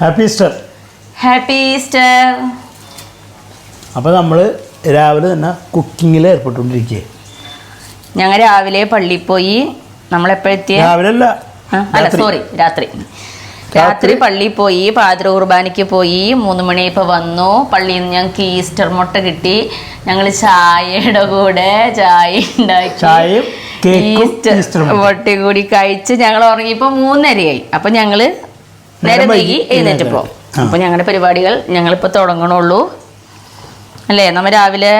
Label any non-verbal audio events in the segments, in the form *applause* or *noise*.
Happy Easter happy Easter അപ്പോൾ നമ്മൾ രാവിലെ തന്നെ കുക്കിങ്ങിൽ ഏർപ്പെട്ടുകൊണ്ടിരിക്കുക ഞങ്ങൾ രാവിലെ പള്ളിയിൽ പോയി. നമ്മളെപ്പോഴെത്തിയ? രാവിലെ അല്ല അല്ല സോറി രാത്രി. രാത്രി പള്ളിയിൽ പോയി പാതിര കുർബാനയ്ക്ക് പോയി മൂന്ന് മണിയപ്പോൾ വന്നു. പള്ളിയിൽ നിന്ന് ഞങ്ങൾക്ക് ഈസ്റ്റർ മുട്ട കിട്ടി. ഞങ്ങൾ ചായയുടെ കൂടെ ചായ ഉണ്ടാക്കി. ഈസ്റ്റർ മുട്ട കൂടി കഴിച്ച് ഞങ്ങൾ ഉറങ്ങിയപ്പോൾ മൂന്നരയായി. അപ്പം ഞങ്ങൾ നേരം വൈകി എഴുന്നേറ്റ് പോകും. ആ. ഞങ്ങളുടെ പരിപാടികൾ ഞങ്ങളിപ്പോൾ തുടങ്ങണുള്ളൂ. അല്ലേ? നമ്മ രാവിലെ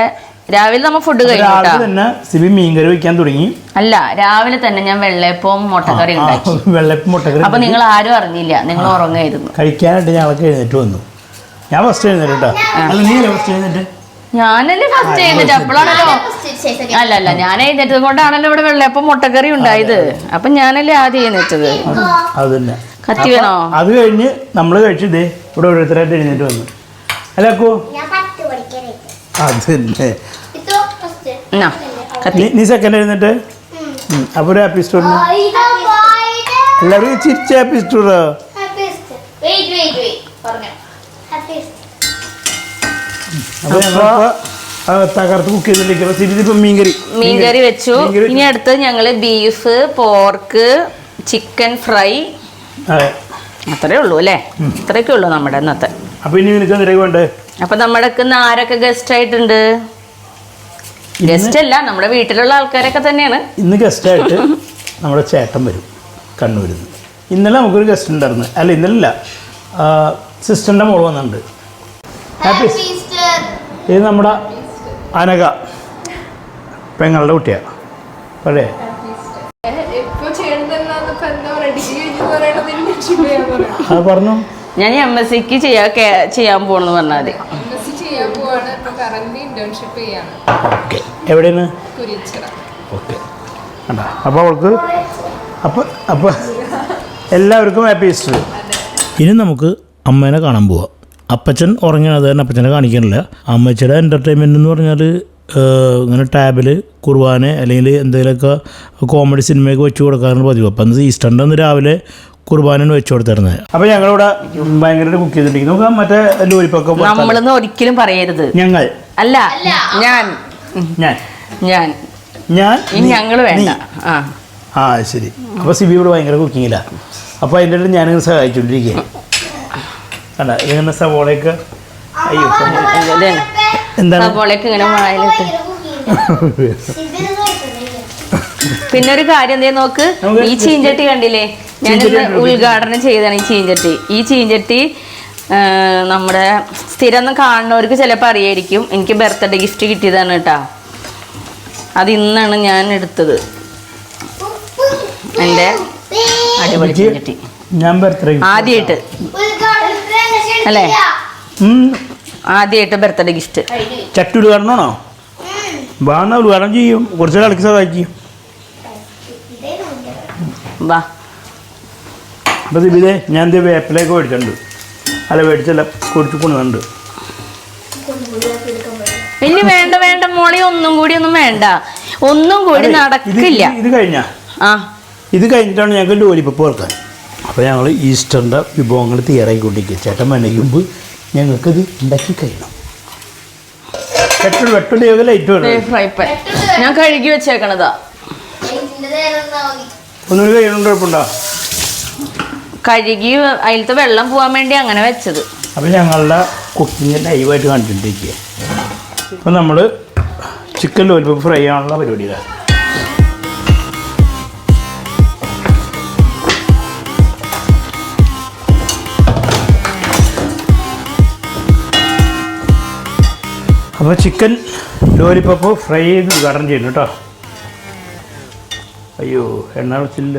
രാവിലെ നമ്മ ഫുഡ് കഴിക്കും തന്നെ സിബി മീൻകറി വെക്കാൻ തുടങ്ങി. അല്ല രാവിലെ തന്നെ ഞാൻ വെള്ളയപ്പവും മുട്ടക്കറി ഉണ്ടാക്കി. *laughs* മുട്ടക്കറി അപ്പൊ നിങ്ങൾ ആരും അറിഞ്ഞില്ല. നിങ്ങൾ ഉറങ്ങായിരുന്നു. കഴിക്കാനായിട്ട് ഞങ്ങൾക്ക് എഴുന്നേറ്റ് വന്നു. ഞാൻ ഫസ്റ്റ് എഴുന്നേറ്റ് അല്ല നീ ഫസ്റ്റ് എഴുന്നേറ്റ്? ഞാനല്ലേ ഫസ്റ്റ് എഴുന്നേറ്റ്. അപ്പോഴാണല്ലോ അല്ല അല്ല ഞാൻ എഴുന്നേറ്റത് കൊണ്ടാണല്ലോ ഇവിടെ വെള്ളയപ്പം മുട്ടക്കറി ഉണ്ടായത്. അപ്പൊ ഞാനല്ലേ ആദ്യം എഴുന്നേറ്റത്. അതന്നെ അത് തന്നെ. കത്തി വേണോ? അത് കഴിഞ്ഞ് നമ്മൾ കഴിച്ചിട്ടേ ഇവിടെ ഓരോരുത്തരായിട്ട് എഴുന്നേറ്റ് വന്നു. അല്ല അക്കു. ഞാൻ പത്ത് പഠിക്കാനായിട്ട് അത് തന്നെ ഇതോ ഫസ്റ്റ് എന്നാ, കത്തി. നീ- സെക്കൻഡ് എഴുന്നേറ്റ്. അപ്പോൾ ഒരു ഹാപ്പി സ്റ്റോറിന് എല്ലാവരും ചിരിച്ച ഹാപ്പി സ്റ്റോറോ അപ്പോൾ ഞങ്ങളിപ്പോൾ തകർത്ത് കുക്ക് ഇപ്പം മീൻകറി. മീൻകറി വെച്ചു. ഇനി അടുത്ത് ഞങ്ങൾ ബീഫ് പോർക്ക് ചിക്കൻ ഫ്രൈ അതെ. അത്രേ ഉള്ളൂ അല്ലേ? ഇത്രയൊക്കെ ഉള്ളൂ നമ്മുടെ ഇന്നത്തെ. അപ്പോൾ ഇനി നിനക്ക് അപ്പൊ നമ്മുടെ ഇന്ന് ആരൊക്കെ ഗസ്റ്റ് ആയിട്ടുണ്ട്? ഗസ്റ്റ് അല്ല നമ്മുടെ വീട്ടിലുള്ള ആൾക്കാരൊക്കെ തന്നെയാണ്. ഇന്ന് ഗസ്റ്റ് ആയിട്ട് നമ്മുടെ ചേട്ടൻ വരും കണ്ണൂരിൽ നിന്ന്. ഇന്നലെ നമുക്കൊരു ഗസ്റ്റ് ഉണ്ടായിരുന്നു. അല്ല ഇന്നലെ സിസ്റ്ററിന്റെ മോൾ വന്നിട്ടുണ്ട്. ഹാപ്പി ഇത് നമ്മുടെ അനക പെങ്ങളുടെ കുട്ടിയാണ് പഴയ. അത് പറഞ്ഞു. ഞാൻ എം എസ് സിക്ക് ചെയ്യാ കേ- ചെയ്യാൻ പോണെന്ന് പറഞ്ഞാൽ മതി ചെയ്യാൻ ഓക്കെ. എവിടെയാണ്? ഓക്കെ. അപ്പോൾ അവൾക്ക് അപ്പോൾ അപ്പോൾ എല്ലാവർക്കും ഹാപ്പി ഈസ്റ്റർ ഇനി നമുക്ക് അമ്മേനെ കാണാൻ പോവാം. അപ്പച്ചൻ ഉറങ്ങണത് തന്നെ അപ്പച്ചനെ കാണിക്കാനില്ല. അമ്മച്ചിയുടെ എന്റർടൈൻമെന്റ് എന്ന് പറഞ്ഞാൽ ഇങ്ങനെ ടാബിൽ കുർബാന അല്ലെങ്കിൽ എന്തെങ്കിലുമൊക്കെ കോമഡി സിനിമയൊക്കെ വെച്ച് കൊടുക്കാറുണ്ട് പതിവ്. അപ്പം അന്ന് ഈസ്റ്ററിന്റെ അന്ന് രാവിലെ കുർബാനയാണ് വെച്ച് കൊടുത്തിരുന്നത് അപ്പോൾ ഞങ്ങളിവിടെ ഭയങ്കരമായിട്ട് കുക്ക് ചെയ്തിട്ടിരിക്കുന്നു. നമുക്ക് മറ്റേ ലോലിപ്പൊക്കെ നമ്മളെന്ന് ഒരിക്കലും പറയരുത്. ഞങ്ങൾ? അല്ല ഞാൻ. ഞാൻ? ഞാൻ. ഞാൻ? ഇനി ഞങ്ങൾ വേണ്ട. ആ. ആ ശരി. അപ്പൊ സിബി ഇവിടെ ഭയങ്കര കുക്കിങ്ങിലാണ് അപ്പൊ അതിന്റെ ഇടയിൽ ഞാനിങ്ങനെ സഹായിച്ചോണ്ടിരിക്കുക അല്ല ഇതിങ്ങനെ സവോളയൊക്കെ അയ്യോ. എന്താണ്? സവോളയൊക്കെ ഇങ്ങനെ വായിലിട്ട്. പിന്നെ ഒരു കാര്യം എന്തേ നോക്ക്? ഈ ചീഞ്ചട്ടി കണ്ടില്ലേ? ഞാൻ. ഉദ്ഘാടനം ചെയ്തതാണ് ഈ ചീഞ്ചട്ടി. ഈ ചീഞ്ചട്ടി നമ്മുടെ സ്ഥിരം കാണുന്നവർക്ക് ചിലപ്പോൾ അറിയായിരിക്കും. എനിക്ക് ബർത്ത്ഡേ ഗിഫ്റ്റ് കിട്ടിയതാണ് കേട്ടോ. അത് ഇന്നാണ് ഞാൻ എടുത്തത്. എന്റെ അടിപൊളി ചീഞ്ചട്ടി. ഞാൻ ബർത്ത്ഡേ ആദ്യമായിട്ട് അല്ലേ? ആദ്യമായിട്ട് ബർത്ത്ഡേ ഗിഫ്റ്റ് ചട്ടി ഉദ്ഘാടനമാണോ വാണ? ഉദ്ഘാടനം ചെയ്യും. കുറച്ച് കളിക്ക് സഹായിക്കും. വാ. അപ്പോൾ സിബിതെ ഞാൻ ഇത് വേപ്പിലേക്ക് മേടിച്ചിട്ടുണ്ട്. അല്ല മേടിച്ചല്ല കുടിച്ചു കൊണ്ടുണ്ട് ഇനി വേണ്ട വേണ്ട മോളി ഒന്നും കൂടി ഒന്നും വേണ്ട. ഒന്നും കൂടി നടക്കില്ല. ഇത് കഴിഞ്ഞ കഴിഞ്ഞാ? ആ. ഇത് കഴിഞ്ഞിട്ടാണ് ഞങ്ങൾക്ക് ലോലിപ്പപ്പ് ഓർക്കാൻ അപ്പോൾ ഞങ്ങൾ ഈസ്റ്ററിന്റെ വിഭവങ്ങൾ തയ്യാറായിക്കൊണ്ടിരിക്കുക. ചേട്ടൻ മനയ്ക്കുമ്പോൾ ഞങ്ങൾക്കിത് ഉണ്ടാക്കി കഴിയണം. ഫ്രൈ പാൻ ഞാൻ കഴുകി വെച്ചേക്കണതാ. ഒന്നും കഴിയണം കുഴപ്പമുണ്ടോ? കഴുകി അതിലത്തെ വെള്ളം പോകാൻ വേണ്ടി അങ്ങനെ വെച്ചത്. അപ്പോൾ ഞങ്ങളുടെ കുക്കിംഗ് ലൈവായിട്ട് കണ്ടിട്ടിരിക്കുക അപ്പോൾ നമ്മൾ ചിക്കൻ ലോലിപ്പപ്പ് ഫ്രൈ ആണുള്ള പരിപാടിയിലാണ് അപ്പോൾ ചിക്കൻ ലോലിപ്പപ്പ് ഫ്രൈ ചെയ്ത് ഉദ്ഘാടനം ചെയ്യുന്നു കേട്ടോ. അയ്യോ എണ്ണ വെച്ചില്ല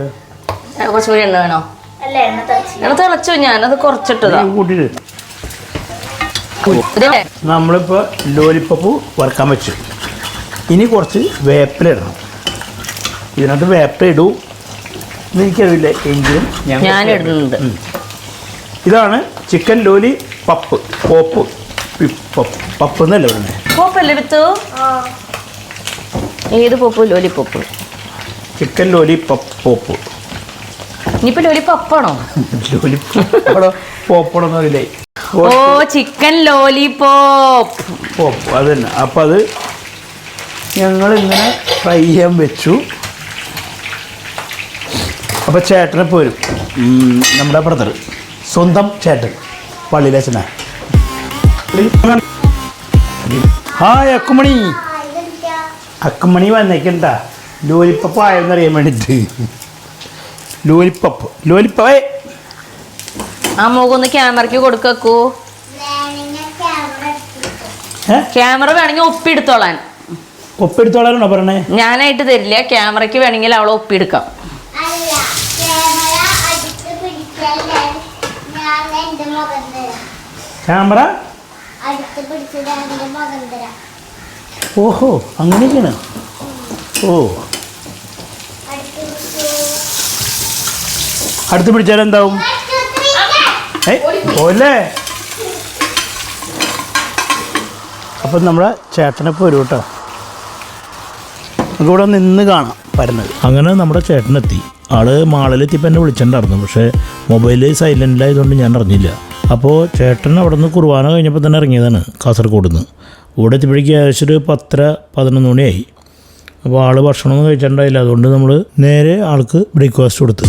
കുറച്ചുകൂടി എണ്ണ വേണോ? അല്ല എണ്ണ തളിച്ച് ഞാനത് കുറച്ചിട്ടതാ. കൂട്ടിട്ട്? നമ്മളിപ്പോൾ ലോലിപ്പപ്പ് വറുക്കാൻ വെച്ചു. ഇനി കുറച്ച് വേപ്പില ഇടണം. ഇതിനകത്ത് വേപ്പില ഇടൂ. എനിക്കറിയില്ല എങ്കിലും ഞാൻ ഇടുന്നുണ്ട്. ഇതാണ് chicken lolly pup pop. Pup pup എന്നല്ലേ പറയുന്നത് പോപ്പല്ലേ വിത്തു? ഏത് pop? Lollipop chicken lolly pup pop. ഇനിയിപ്പോ ലോലിപ്പപ്പാണോ ലോലി പോപ്പടോ എന്ന് പറയില്ലേ ഓ ചിക്കൻ ലോലിപോപ്പ് പോപ്പ്. അത് തന്നെ അപ്പം അത് ഞങ്ങളിങ്ങനെ ഫ്രൈ ചെയ്യാൻ വെച്ചു. അപ്പോൾ ചേട്ടനെ പോരും. നമ്മുടെ ബ്രദർ സ്വന്തം ചേട്ടൻ. പള്ളിയിലച്ഛനാ ഹായ് അക്കുമണി. അക്കുമണി വന്നേക്കണ്ട. ലോലിപ്പപ്പ് ആയെന്നറിയാൻ വേണ്ടിയിട്ട് ലോലിപ്പപ്പ്. ലോലിപ്പേ ആ മുഖൊന്ന് ക്യാമറയ്ക്ക് കൊടുക്കൂ ക്യാമറ വേണമെങ്കിൽ ഒപ്പിയെടുത്തോളാൻ. ഒപ്പെടുത്തോളാനാണോ പറഞ്ഞേ ഞാനായിട്ട് തരില്ല. ക്യാമറയ്ക്ക് വേണമെങ്കിൽ അവളെ ഒപ്പിയെടുക്കാം. അല്ല ക്യാമറ അടുത്ത് പിടിച്ചത് ഓഹോ അങ്ങനെയൊക്കെയാണ്? ഓ. അടുത്ത് പിടിച്ചു. അടുത്ത് പിടിച്ചാൽ എന്താവും? ഓല്ലേ അപ്പം നമ്മുടെ ചേട്ടനെ പോരും കേട്ടോ. നമുക്ക് ഇവിടെ നിന്ന് കാണാം വരുന്നത്. അങ്ങനെ നമ്മുടെ ചേട്ടനെത്തി ആൾ മാളിലെത്തിയപ്പോൾ എന്നെ വിളിച്ചിട്ടുണ്ടായിരുന്നു. പക്ഷേ മൊബൈൽ സൈലന്റിലായതുകൊണ്ട് ഞാൻ അറിഞ്ഞില്ല. അപ്പോൾ ചേട്ടൻ അവിടെ നിന്ന് കുർബാന കഴിഞ്ഞപ്പോൾ തന്നെ ഇറങ്ങിയതാണ് കാസർഗോഡ് നിന്ന് ഇവിടെ എത്തിയപ്പോഴേക്കും ഏകദേശം ഒരു പത്തര പതിനൊന്ന് മണിയായി. അപ്പോൾ ആൾ ഭക്ഷണമൊന്നും കഴിച്ചിട്ടുണ്ടായില്ല. അതുകൊണ്ട് നമ്മൾ നേരെ ആൾക്ക് ബ്രേക്ക്ഫാസ്റ്റ് കൊടുത്തു.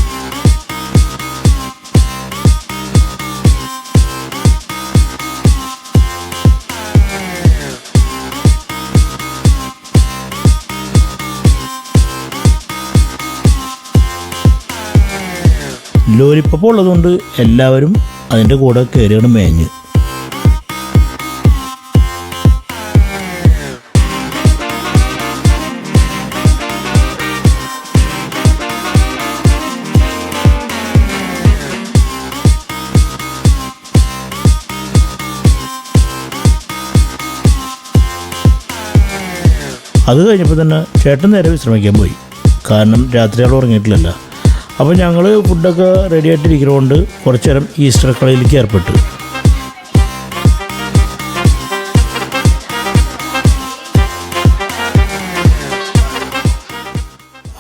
ലോലിപ്പപ്പോൾ ഉള്ളതുകൊണ്ട് എല്ലാവരും അതിന്റെ കൂടെ കയറിയാണ് മേഞ്ഞ്. അത് കഴിഞ്ഞപ്പോൾ തന്നെ ചേട്ടൻ നേരെ വിശ്രമിക്കാൻ പോയി. കാരണം രാത്രി ഉറങ്ങിയിട്ടില്ലല്ലോ. അപ്പോൾ ഞങ്ങൾ ഫുഡൊക്കെ റെഡി ആയിട്ടിരിക്കുന്നതുകൊണ്ട് കുറച്ചു നേരം ഈസ്റ്റർ കളിയിലേക്ക് ഏർപ്പെട്ടു.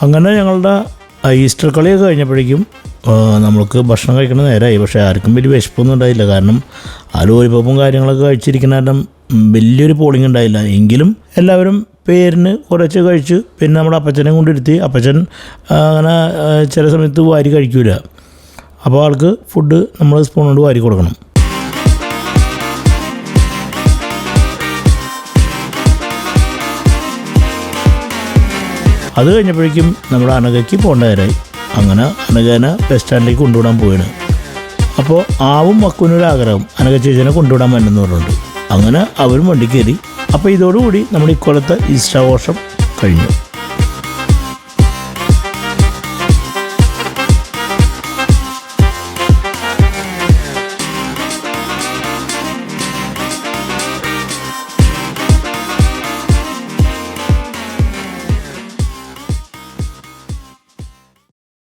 അങ്ങനെ ഞങ്ങളുടെ ഈസ്റ്റർ കളിയൊക്കെ കഴിഞ്ഞപ്പോഴേക്കും നമ്മൾക്ക് ഭക്ഷണം കഴിക്കുന്ന നേരമായി പക്ഷേ ആർക്കും വലിയ വിശപ്പൊന്നും ഉണ്ടായില്ല. കാരണം ആ ലോലിപ്പപ്പും കാര്യങ്ങളൊക്കെ കഴിച്ചിരിക്കുന്ന കാരണം വലിയൊരു പോളിംഗ് ഉണ്ടായില്ല. എങ്കിലും എല്ലാവരും പേരിന് കുറച്ച് കഴിച്ച് പിന്നെ നമ്മുടെ അപ്പച്ചനെ കൊണ്ടിരുത്തി. അപ്പച്ചൻ അങ്ങനെ ചില സമയത്ത് വാരി കഴിക്കൂല. അപ്പോൾ ആൾക്ക് ഫുഡ് നമ്മൾ സ്പൂൺ കൊണ്ട് വാരി കൊടുക്കണം. അത് കഴിഞ്ഞപ്പോഴേക്കും നമ്മുടെ അനകയ്ക്ക് പോകേണ്ട നേരമായി അങ്ങനെ അനകേനെ ബസ് സ്റ്റാൻഡിലേക്ക് കൊണ്ടുവിടാൻ പോയാണ് അപ്പോൾ ആവും മക്കുവിനൊരു ആഗ്രഹം. അനഘ ചേച്ചിനെ കൊണ്ടുവിടാൻ പറഞ്ഞിട്ടുണ്ട് അങ്ങനെ അവരും വണ്ടി കയറി അപ്പോൾ ഇതോടുകൂടി നമ്മുടെ ഇക്കൊല്ലത്തെ ഈസ്റ്റാഘോഷം കഴിഞ്ഞു.